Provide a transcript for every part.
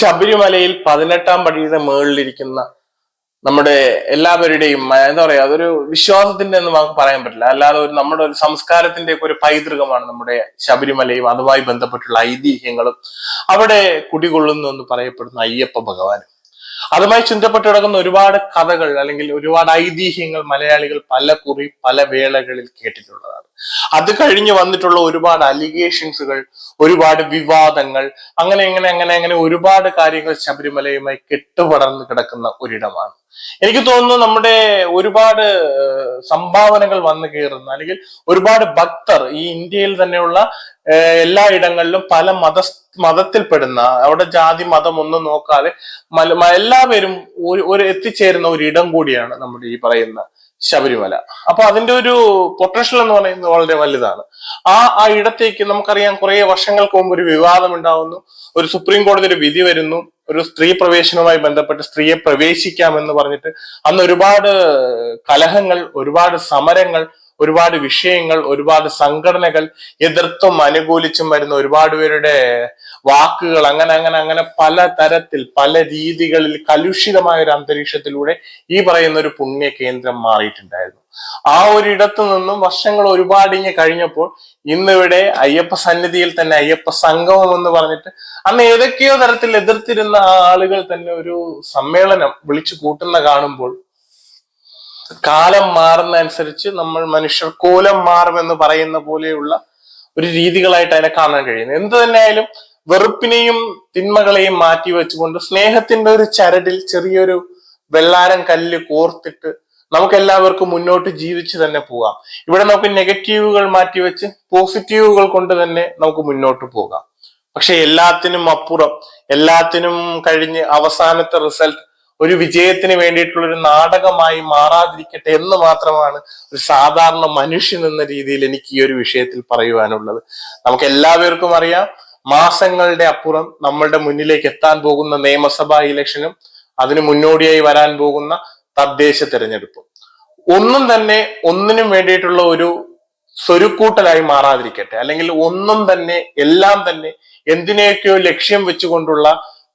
ശബരിമലയിൽ പതിനെട്ടാം പടിയുടെ മുകളിലിരിക്കുന്ന നമ്മുടെ എല്ലാവരുടെയും എന്താ പറയാ അതൊരു വിശ്വാസത്തിന്റെ എന്ന് നമുക്ക് പറയാൻ പറ്റില്ല. അല്ലാതെ ഒരു നമ്മുടെ ഒരു സംസ്കാരത്തിന്റെ ഒക്കെ ഒരു പൈതൃകമാണ് നമ്മുടെ ശബരിമലയും അതുമായി ബന്ധപ്പെട്ടുള്ള ഐതിഹ്യങ്ങളും. അവിടെ കുടികൊള്ളുന്നു എന്ന് പറയപ്പെടുന്ന അയ്യപ്പ ഭഗവാനും. അതുമായി ചിന്തപ്പെട്ട് കിടക്കുന്ന ഒരുപാട് കഥകൾ അല്ലെങ്കിൽ ഒരുപാട് ഐതിഹ്യങ്ങൾ മലയാളികൾ പല കുറി പല വേളകളിൽ കേട്ടിട്ടുള്ളതാണ്. അത് കഴിഞ്ഞ് വന്നിട്ടുള്ള ഒരുപാട് അലിഗേഷൻസുകൾ ഒരുപാട് വിവാദങ്ങൾ അങ്ങനെ അങ്ങനെ അങ്ങനെ അങ്ങനെ ഒരുപാട് കാര്യങ്ങൾ ശബരിമലയുമായി കെട്ടുപടർന്ന് കിടക്കുന്ന ഒരിടമാണ്. എനിക്ക് തോന്നുന്നു നമ്മുടെ ഒരുപാട് സംഭാവനകൾ വന്നു കയറുന്ന അല്ലെങ്കിൽ ഒരുപാട് ഭക്തർ ഈ ഇന്ത്യയിൽ തന്നെയുള്ള ഏഹ്, എല്ലാ ഇടങ്ങളിലും പല മത മതത്തിൽപ്പെടുന്ന അവിടെ ജാതി മതം ഒന്നും നോക്കാതെ എല്ലാവരും ഒരു ഒരു എത്തിച്ചേരുന്ന ഒരു ഇടം കൂടിയാണ് നമ്മുടെ ഈ പറയുന്ന ശബരിമല. അപ്പൊ അതിന്റെ ഒരു പൊട്ടൻഷ്യൽ എന്ന് പറയുന്നത് വളരെ വലുതാണ്. ആ ആ ഇടത്തേക്ക് നമുക്കറിയാം കുറെ വർഷങ്ങൾക്ക് മുമ്പ് ഒരു വിവാദം ഉണ്ടാവുന്നു. ഒരു സുപ്രീം കോടതി ഒരു വിധി വരുന്നു. ഒരു സ്ത്രീ പ്രവേശനവുമായി ബന്ധപ്പെട്ട് സ്ത്രീയെ പ്രവേശിക്കാം എന്ന് പറഞ്ഞിട്ട് അന്ന് ഒരുപാട് കലഹങ്ങൾ ഒരുപാട് സമരങ്ങൾ ഒരുപാട് വിഷയങ്ങൾ ഒരുപാട് സംഘടനകൾ എതിർത്തും അനുകൂലിച്ചും വരുന്ന ഒരുപാട് പേരുടെ വാക്കുകൾ അങ്ങനെ അങ്ങനെ അങ്ങനെ പല തരത്തിൽ പല രീതികളിൽ കലുഷിതമായ ഒരു അന്തരീക്ഷത്തിലൂടെ ഈ പറയുന്ന ഒരു പുണ്യ കേന്ദ്രം മാറിയിട്ടുണ്ടായിരുന്നു. ആ ഒരിടത്തു നിന്നും വർഷങ്ങൾ ഒരുപാട് ഇങ്ങനെ കഴിഞ്ഞപ്പോൾ ഇന്നിവിടെ അയ്യപ്പ സന്നിധിയിൽ തന്നെ അയ്യപ്പ സംഗമം എന്ന് പറഞ്ഞിട്ട് അന്ന് ഏതൊക്കെയോ തരത്തിൽ എതിർത്തിരുന്ന ആളുകൾ തന്നെ ഒരു സമ്മേളനം വിളിച്ചു കൂട്ടുന്ന കാണുമ്പോൾ കാലം മാറുന്ന അനുസരിച്ച് നമ്മൾ മനുഷ്യർ കോലം മാറുമെന്ന് പറയുന്ന പോലെയുള്ള ഒരു രീതികളായിട്ട് അതിനെ കാണാൻ കഴിയുന്നത് എന്ത് തന്നെയായാലും വെറുപ്പിനെയും തിന്മകളെയും മാറ്റി വെച്ചുകൊണ്ട് സ്നേഹത്തിന്റെ ഒരു ചരടിൽ ചെറിയൊരു വെള്ളാരം കല്ല് കോർത്തിട്ട് നമുക്ക് എല്ലാവർക്കും മുന്നോട്ട് ജീവിച്ച് തന്നെ പോകാം. ഇവിടെ നമുക്ക് നെഗറ്റീവുകൾ മാറ്റി വെച്ച് പോസിറ്റീവുകൾ കൊണ്ട് തന്നെ നമുക്ക് മുന്നോട്ട് പോകാം. പക്ഷെ എല്ലാത്തിനും അപ്പുറം എല്ലാത്തിനും കഴിഞ്ഞ് അവസാനത്തെ റിസൾട്ട് ഒരു വിജയത്തിന് വേണ്ടിയിട്ടുള്ള ഒരു നാടകമായി മാറാതിരിക്കട്ടെ എന്ന് മാത്രമാണ് ഒരു സാധാരണ മനുഷ്യൻ എന്ന രീതിയിൽ എനിക്ക് ഈ ഒരു വിഷയത്തിൽ പറയുവാനുള്ളത്. നമുക്ക് എല്ലാവർക്കും അറിയാം മാസങ്ങളുടെ അപ്പുറം നമ്മളുടെ മുന്നിലേക്ക് എത്താൻ പോകുന്ന നിയമസഭാ ഇലക്ഷനും അതിന് മുന്നോടിയായി വരാൻ പോകുന്ന തദ്ദേശ തെരഞ്ഞെടുപ്പും. ഒന്നും തന്നെ ഒന്നിനും വേണ്ടിയിട്ടുള്ള ഒരു സ്വരുക്കൂട്ടലായി മാറാതിരിക്കട്ടെ. അല്ലെങ്കിൽ ഒന്നും തന്നെ എല്ലാം തന്നെ എന്തിനെയൊക്കെയോ ലക്ഷ്യം വെച്ചുകൊണ്ടുള്ള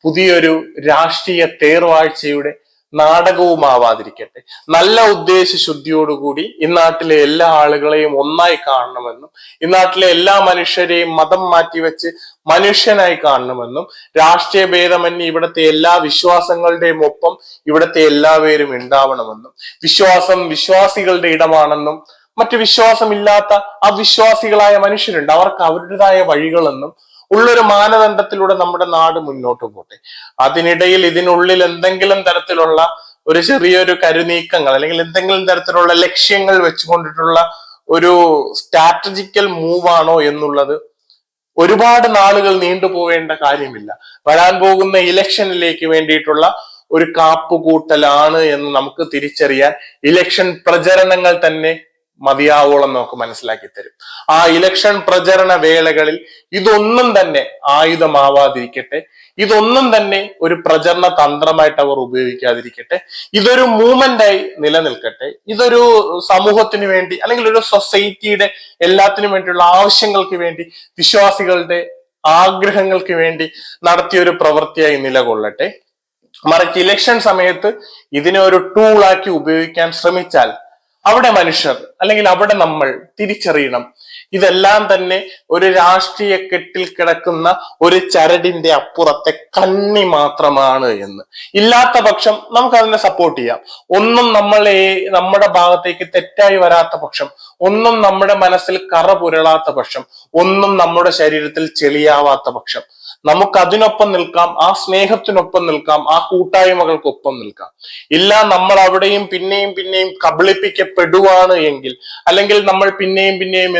പുതിയൊരു രാഷ്ട്രീയ തേർവാഴ്ചയുടെ നാടകവുമാവാതിരിക്കട്ടെ. നല്ല ഉദ്ദേശ ശുദ്ധിയോടുകൂടി ഈ നാട്ടിലെ എല്ലാ ആളുകളെയും ഒന്നായി കാണണമെന്നും ഇന്നാട്ടിലെ നാട്ടിലെ എല്ലാ മനുഷ്യരെയും മതം മാറ്റിവെച്ച് മനുഷ്യനായി കാണണമെന്നും രാഷ്ട്രീയ ഭേദമന്യേ ഇവിടുത്തെ എല്ലാ വിശ്വാസങ്ങളുടെയും ഒപ്പം ഇവിടുത്തെ എല്ലാവരും ഉണ്ടാവണമെന്നും വിശ്വാസം വിശ്വാസികളുടെ ഇടമാണെന്നും മറ്റു വിശ്വാസമില്ലാത്ത അവിശ്വാസികളായ മനുഷ്യരുണ്ട്. അവർക്ക് അവരുടേതായ വഴികളെന്നും ഉള്ളൊരു മാനദണ്ഡത്തിലൂടെ നമ്മുടെ നാട് മുന്നോട്ട് പോട്ടെ. അതിനിടയിൽ ഇതിനുള്ളിൽ എന്തെങ്കിലും തരത്തിലുള്ള ഒരു ചെറിയൊരു കരുനീക്കങ്ങൾ അല്ലെങ്കിൽ എന്തെങ്കിലും തരത്തിലുള്ള ലക്ഷ്യങ്ങൾ വെച്ചുകൊണ്ടിട്ടുള്ള ഒരു സ്ട്രാറ്റജിക്കൽ മൂവാണോ എന്നുള്ളത് ഒരുപാട് നാളുകൾ നീണ്ടുപോവേണ്ട കാര്യമില്ല. വരാൻ പോകുന്ന ഇലക്ഷനിലേക്ക് വേണ്ടിയിട്ടുള്ള ഒരു കാപ്പുകൂട്ടലാണ് എന്ന് നമുക്ക് തിരിച്ചറിയാൻ ഇലക്ഷൻ പ്രചരണങ്ങൾ തന്നെ മതിയാവോളം നമുക്ക് മനസ്സിലാക്കി തരും. ആ ഇലക്ഷൻ പ്രചരണ വേളകളിൽ ഇതൊന്നും തന്നെ ആയുധമാവാതിരിക്കട്ടെ ഇതൊന്നും തന്നെ ഒരു പ്രചരണ തന്ത്രമായിട്ട് അവർ ഉപയോഗിക്കാതിരിക്കട്ടെ ഇതൊരു മൂവ്മെന്റായി നിലനിൽക്കട്ടെ ഇതൊരു സമൂഹത്തിന് വേണ്ടി അല്ലെങ്കിൽ ഒരു സൊസൈറ്റിയുടെ എല്ലാത്തിനും വേണ്ടിയുള്ള ആവശ്യങ്ങൾക്ക് വേണ്ടി വിശ്വാസികളുടെ ആഗ്രഹങ്ങൾക്ക് വേണ്ടി നടത്തിയ ഒരു പ്രവൃത്തിയായി നിലകൊള്ളട്ടെ. മറിച്ച് ഇലക്ഷൻ സമയത്ത് ഇതിനെ ഒരു ടൂളാക്കി ഉപയോഗിക്കാൻ ശ്രമിച്ചാൽ അവിടെ മനുഷ്യർ അല്ലെങ്കിൽ അവിടെ നമ്മൾ തിരിച്ചറിയണം. ഇതെല്ലാം തന്നെ ഒരു രാഷ്ട്രീയ കെട്ടിൽ കിടക്കുന്ന ഒരു ചരടിന്റെ അപ്പുറത്തെ കണ്ണി മാത്രമാണ് എന്ന്. ഇല്ലാത്ത പക്ഷം നമുക്ക് അതിനെ സപ്പോർട്ട് ചെയ്യാം. ഒന്നും നമ്മളെ നമ്മുടെ ഭാഗത്തേക്ക് തെറ്റായി വരാത്ത പക്ഷം ഒന്നും നമ്മുടെ മനസ്സിൽ കറ പുരളാത്ത പക്ഷം ഒന്നും നമ്മുടെ ശരീരത്തിൽ ചെളിയാവാത്ത പക്ഷം നമുക്ക് അതിനൊപ്പം നിൽക്കാം ആ സ്നേഹത്തിനൊപ്പം നിൽക്കാം ആ കൂട്ടായ്മകൾക്കൊപ്പം നിൽക്കാം. ഇല്ല നമ്മൾ അവിടെയും പിന്നെയും പിന്നെയും കബളിപ്പിക്കപ്പെടുവാണ് എങ്കിൽ അല്ലെങ്കിൽ നമ്മൾ പിന്നെയും പിന്നെയും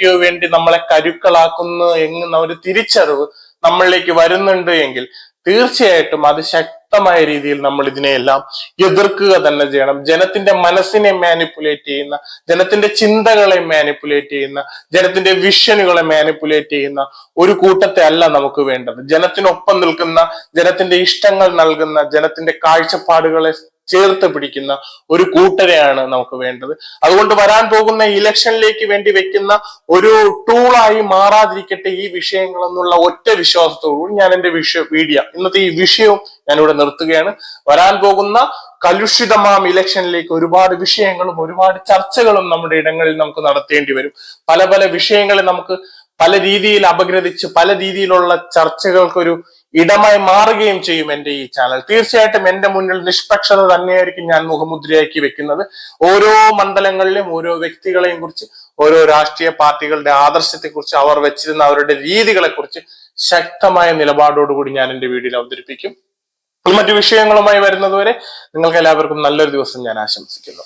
എന്തിനൊക്കെയോ വേണ്ടി നമ്മളെ കരുക്കളാക്കുന്നു എന്ന ഒരു തിരിച്ചറിവ് നമ്മളിലേക്ക് വരുന്നുണ്ട് എങ്കിൽ തീർച്ചയായിട്ടും അത് ശക്തമായ രീതിയിൽ നമ്മൾ ഇതിനെയെല്ലാം എതിർക്കുക തന്നെ ചെയ്യണം. ജനത്തിന്റെ മനസ്സിനെ മാനിപ്പുലേറ്റ് ചെയ്യുന്ന ജനത്തിന്റെ ചിന്തകളെ മാനിപ്പുലേറ്റ് ചെയ്യുന്ന ജനത്തിന്റെ വിഷനുകളെ മാനിപ്പുലേറ്റ് ചെയ്യുന്ന ഒരു കൂട്ടത്തെ അല്ല നമുക്ക് വേണ്ടത്. ജനത്തിനൊപ്പം നിൽക്കുന്ന ജനത്തിന്റെ ഇഷ്ടങ്ങൾ നൽകുന്ന ജനത്തിന്റെ കാഴ്ചപ്പാടുകളെ ചേർത്ത് പിടിക്കുന്ന ഒരു കൂട്ടരെയാണ് നമുക്ക് വേണ്ടത്. അതുകൊണ്ട് വരാൻ പോകുന്ന ഇലക്ഷനിലേക്ക് വേണ്ടി വെക്കുന്ന ഒരു ടൂളായി മാറാതിരിക്കട്ടെ ഈ വിഷയങ്ങൾ എന്നുള്ള ഒറ്റ വിശ്വാസത്തോടുകൂടി ഞാൻ എന്റെ വിഷയ വീഡിയോ ഇന്നത്തെ ഈ വിഷയവും ഞാനിവിടെ നിർത്തുകയാണ്. വരാൻ പോകുന്ന കലുഷിതമാം ഇലക്ഷനിലേക്ക് ഒരുപാട് വിഷയങ്ങളും ഒരുപാട് ചർച്ചകളും നമ്മുടെ ഇടങ്ങളിൽ നമുക്ക് നടത്തേണ്ടി വരും. പല പല വിഷയങ്ങളെ നമുക്ക് പല രീതിയിൽ അപഗ്രഥിച്ച് പല രീതിയിലുള്ള ചർച്ചകൾക്കൊരു ഇടമായി മാറുകയും ചെയ്യും എന്റെ ഈ ചാനൽ. തീർച്ചയായിട്ടും എന്റെ മുന്നിൽ നിഷ്പക്ഷത തന്നെയായിരിക്കും ഞാൻ മുഖമുദ്രയാക്കി വെക്കുന്നത്. ഓരോ മണ്ഡലങ്ങളിലും ഓരോ വ്യക്തികളെയും കുറിച്ച് ഓരോ രാഷ്ട്രീയ പാർട്ടികളുടെ ആദർശത്തെ കുറിച്ച് അവർ വെച്ചിരുന്ന അവരുടെ രീതികളെ കുറിച്ച് ശക്തമായ നിലപാടോടുകൂടി ഞാൻ എന്റെ വീഡിയോയിൽ അവതരിപ്പിക്കും. മറ്റു വിഷയങ്ങളുമായി വരുന്നതുവരെ നിങ്ങൾക്ക് എല്ലാവർക്കും നല്ലൊരു ദിവസം ഞാൻ ആശംസിക്കുന്നു.